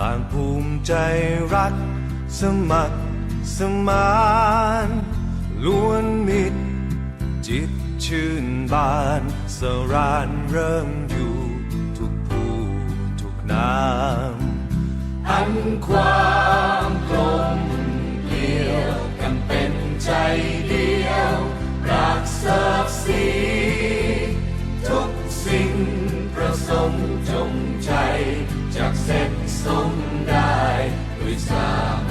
ต่างภูมิใจรัก สมัครสมานล้วนมิตร จิตชื่นบานสรานเริ่มอยู่ทุกผู้ทุกน้ำอันความกลมเกลียวกันเป็นใจเดียวรักเสกสีทุกสิ่ง สงจงใจจากเสร็จสมได้ด้วยสาม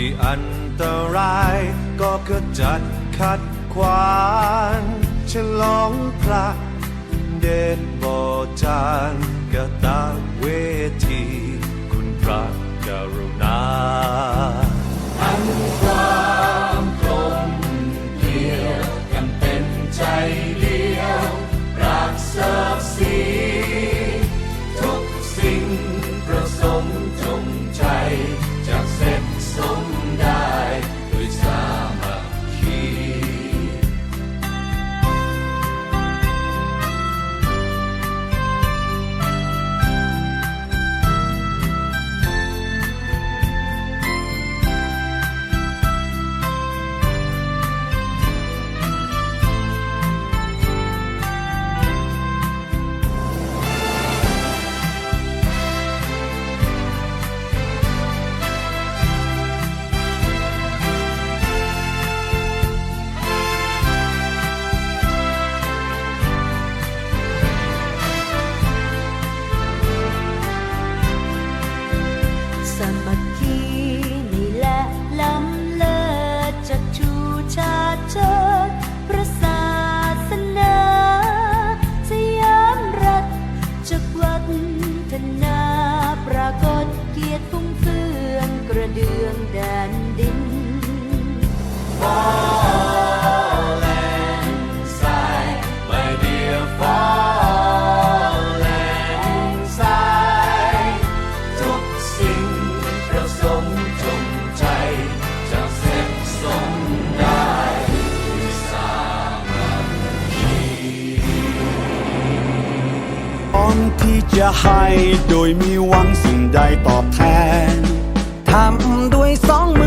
ที่อันตรายก็กระจัดขัดขวางฉลองพระเดชบ่จ เดืองแดนดิน My dear falling side ทุกสิ่งประสงค์จงใจจะเสร็จสมได้ด้วยสามัคคีพร้อมที่จะให้โดยมีหวังสิ่งใดตอบแทน ทำด้วยสอง